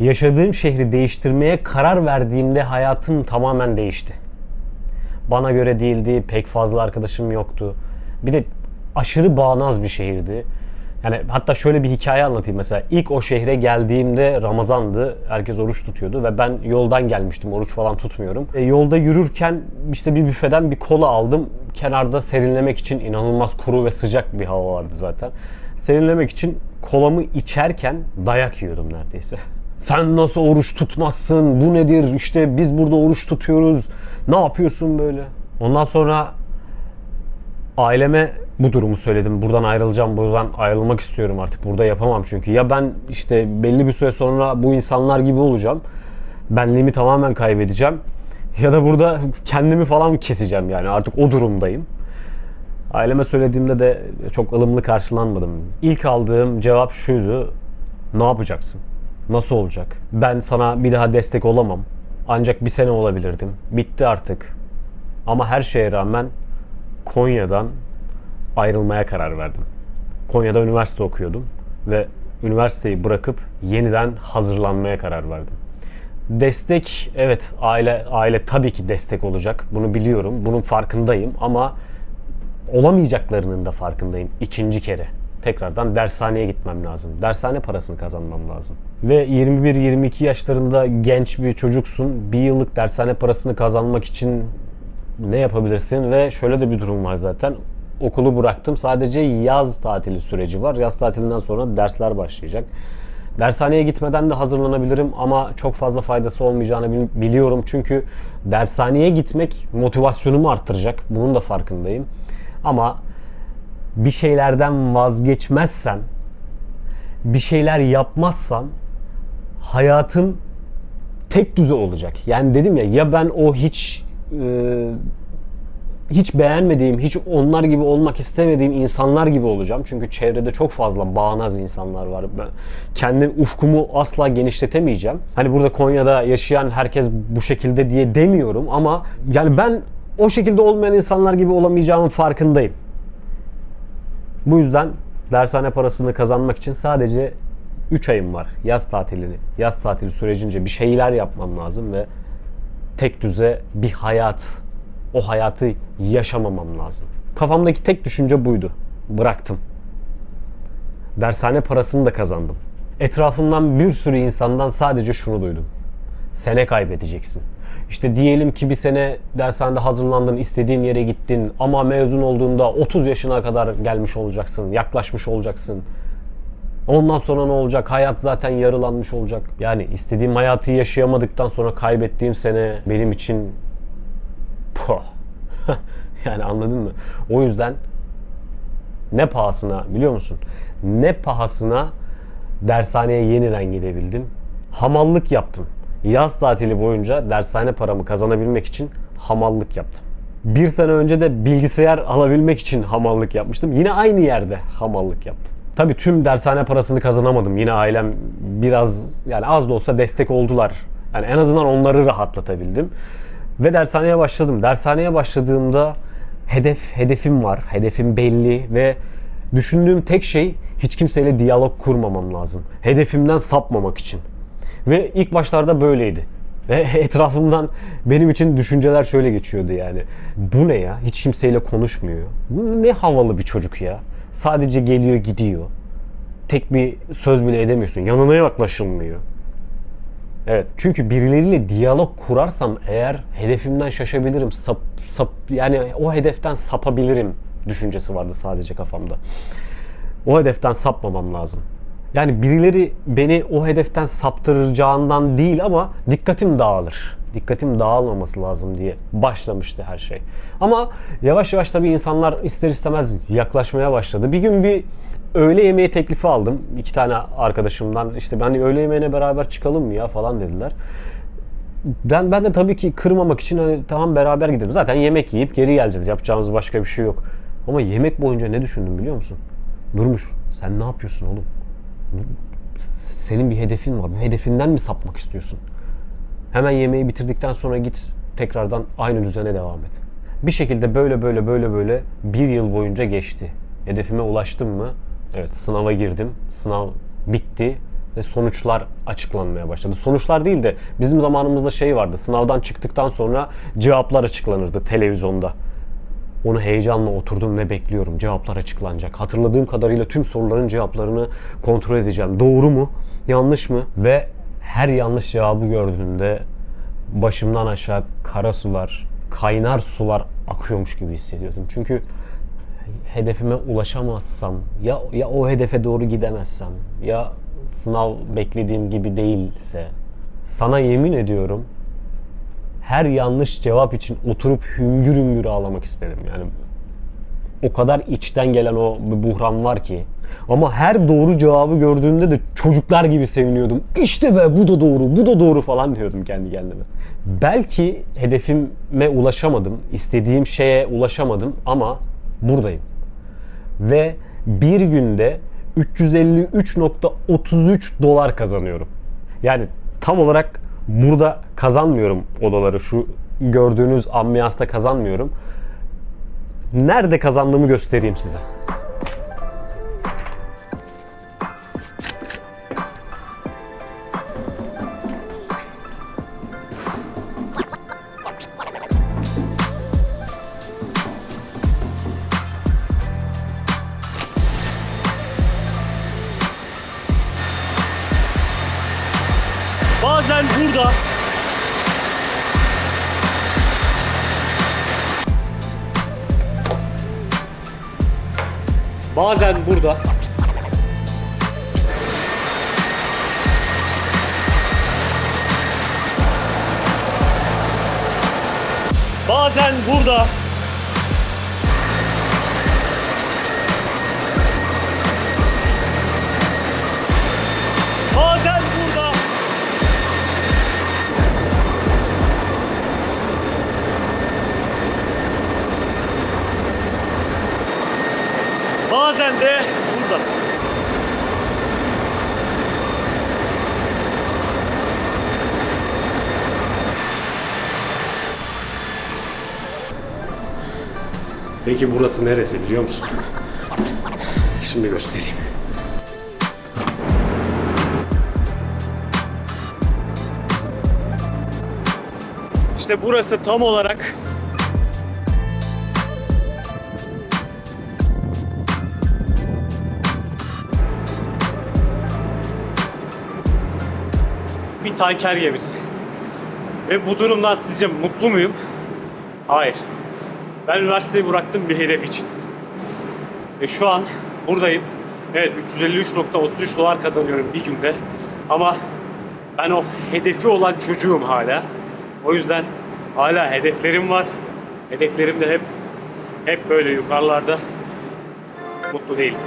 Yaşadığım şehri değiştirmeye karar verdiğimde hayatım tamamen değişti. Bana göre değildi, pek fazla arkadaşım yoktu. Bir de aşırı bağnaz bir şehirdi. Yani hatta şöyle bir hikaye anlatayım mesela. İlk o şehre geldiğimde Ramazan'dı. Herkes oruç tutuyordu ve ben yoldan gelmiştim. Oruç falan tutmuyorum. E, yolda yürürken işte bir büfeden bir kola aldım. Kenarda serinlemek için inanılmaz kuru ve sıcak bir hava vardı zaten. Serinlemek için kolamı içerken dayak yiyordum neredeyse. Sen nasıl oruç tutmazsın? Bu nedir? İşte biz burada oruç tutuyoruz. Ne yapıyorsun böyle? Ondan sonra aileme bu durumu söyledim. Buradan ayrılacağım, buradan ayrılmak istiyorum artık. Burada yapamam çünkü. Ya ben işte belli bir süre sonra bu insanlar gibi olacağım. Benliğimi tamamen kaybedeceğim. Ya da burada kendimi falan keseceğim yani. Artık o durumdayım. Aileme söylediğimde de çok ılımlı karşılanmadım. İlk aldığım cevap şuydu. Ne yapacaksın? Nasıl olacak? Ben sana bir daha destek olamam. Ancak bir sene olabilirdim. Bitti artık. Ama her şeye rağmen Konya'dan ayrılmaya karar verdim. Konya'da üniversite okuyordum ve üniversiteyi bırakıp yeniden hazırlanmaya karar verdim. Destek evet aile aile tabii ki destek olacak. Bunu biliyorum. Bunun farkındayım ama olamayacaklarının da farkındayım ikinci kere. Tekrardan dershaneye gitmem lazım. Dershane parasını kazanmam lazım. Ve 21-22 yaşlarında genç bir çocuksun. Bir yıllık dershane parasını kazanmak için ne yapabilirsin? Ve şöyle de bir durum var zaten. Okulu bıraktım. Sadece yaz tatili süreci var. Yaz tatilinden sonra dersler başlayacak. Dershaneye gitmeden de hazırlanabilirim ama çok fazla faydası olmayacağını bil- biliyorum. Çünkü dershaneye gitmek motivasyonumu arttıracak. Bunun da farkındayım. Ama bir şeylerden vazgeçmezsem, bir şeyler yapmazsam hayatım tek düze olacak. Yani dedim ya ya ben o hiç e, hiç beğenmediğim, hiç onlar gibi olmak istemediğim insanlar gibi olacağım. Çünkü çevrede çok fazla bağnaz insanlar var. Ben kendi ufkumu asla genişletemeyeceğim. Hani burada Konya'da yaşayan herkes bu şekilde diye demiyorum ama yani ben o şekilde olmayan insanlar gibi olamayacağımın farkındayım. Bu yüzden dershane parasını kazanmak için sadece 3 ayım var. Yaz tatilini, yaz tatili sürecince bir şeyler yapmam lazım ve tek düze bir hayat, o hayatı yaşamamam lazım. Kafamdaki tek düşünce buydu. Bıraktım. Dershane parasını da kazandım. Etrafımdan bir sürü insandan sadece şunu duydum. Sene kaybedeceksin. İşte diyelim ki bir sene dershanede hazırlandın, istediğin yere gittin ama mezun olduğunda 30 yaşına kadar gelmiş olacaksın, yaklaşmış olacaksın. Ondan sonra ne olacak? Hayat zaten yarılanmış olacak. Yani istediğim hayatı yaşayamadıktan sonra kaybettiğim sene benim için Puh. yani anladın mı? O yüzden ne pahasına biliyor musun? Ne pahasına dershaneye yeniden gidebildim. Hamallık yaptım. Yaz tatili boyunca dershane paramı kazanabilmek için hamallık yaptım. Bir sene önce de bilgisayar alabilmek için hamallık yapmıştım. Yine aynı yerde hamallık yaptım. Tabii tüm dershane parasını kazanamadım. Yine ailem biraz yani az da olsa destek oldular. Yani en azından onları rahatlatabildim. Ve dershaneye başladım. Dershaneye başladığımda hedef hedefim var. Hedefim belli ve düşündüğüm tek şey hiç kimseyle diyalog kurmamam lazım. Hedefimden sapmamak için. Ve ilk başlarda böyleydi. Ve etrafımdan benim için düşünceler şöyle geçiyordu yani. Bu ne ya? Hiç kimseyle konuşmuyor. Ne havalı bir çocuk ya. Sadece geliyor gidiyor. Tek bir söz bile edemiyorsun. Yanına yaklaşılmıyor. Evet. Çünkü birileriyle diyalog kurarsam eğer hedefimden şaşabilirim. Sap, sap, yani o hedeften sapabilirim düşüncesi vardı sadece kafamda. O hedeften sapmamam lazım. Yani birileri beni o hedeften saptıracağından değil ama dikkatim dağılır. Dikkatim dağılmaması lazım diye başlamıştı her şey. Ama yavaş yavaş tabii insanlar ister istemez yaklaşmaya başladı. Bir gün bir öğle yemeği teklifi aldım. iki tane arkadaşımdan. İşte ben öğle yemeğine beraber çıkalım mı ya falan dediler. Ben, ben de tabii ki kırmamak için hani tamam beraber gidelim. Zaten yemek yiyip geri geleceğiz. Yapacağımız başka bir şey yok. Ama yemek boyunca ne düşündüm biliyor musun? Durmuş. Sen ne yapıyorsun oğlum? Senin bir hedefin var. Bu hedefinden mi sapmak istiyorsun? Hemen yemeği bitirdikten sonra git tekrardan aynı düzene devam et. Bir şekilde böyle böyle böyle böyle bir yıl boyunca geçti. Hedefime ulaştım mı? Evet sınava girdim. Sınav bitti. ve sonuçlar açıklanmaya başladı. Sonuçlar değil de bizim zamanımızda şey vardı. Sınavdan çıktıktan sonra cevaplar açıklanırdı televizyonda. Onu heyecanla oturdum ve bekliyorum. Cevaplar açıklanacak. Hatırladığım kadarıyla tüm soruların cevaplarını kontrol edeceğim. Doğru mu? Yanlış mı? Ve her yanlış cevabı gördüğümde başımdan aşağı kara sular, kaynar sular akıyormuş gibi hissediyordum. Çünkü hedefime ulaşamazsam, ya ya o hedefe doğru gidemezsem, ya sınav beklediğim gibi değilse sana yemin ediyorum her yanlış cevap için oturup hüngür hüngür ağlamak istedim. Yani o kadar içten gelen o buhran var ki. Ama her doğru cevabı gördüğümde de çocuklar gibi seviniyordum. İşte be bu da doğru, bu da doğru falan diyordum kendi kendime. Belki hedefime ulaşamadım, istediğim şeye ulaşamadım ama buradayım. Ve bir günde 353.33 dolar kazanıyorum. Yani tam olarak burada kazanmıyorum o doları. Şu gördüğünüz ambiyansta kazanmıyorum. Nerede kazandığımı göstereyim size. Bazen burada. Bazen burada. Bazen burada Peki burası neresi biliyor musun? Şimdi göstereyim. İşte burası tam olarak bir tanker gemisi. Ve bu durumdan sizce mutlu muyum? Hayır. Ben üniversiteyi bıraktım bir hedef için. Ve şu an buradayım. Evet 353.33 dolar kazanıyorum bir günde. Ama ben o hedefi olan çocuğum hala. O yüzden hala hedeflerim var. Hedeflerim de hep hep böyle yukarılarda. Mutlu değilim.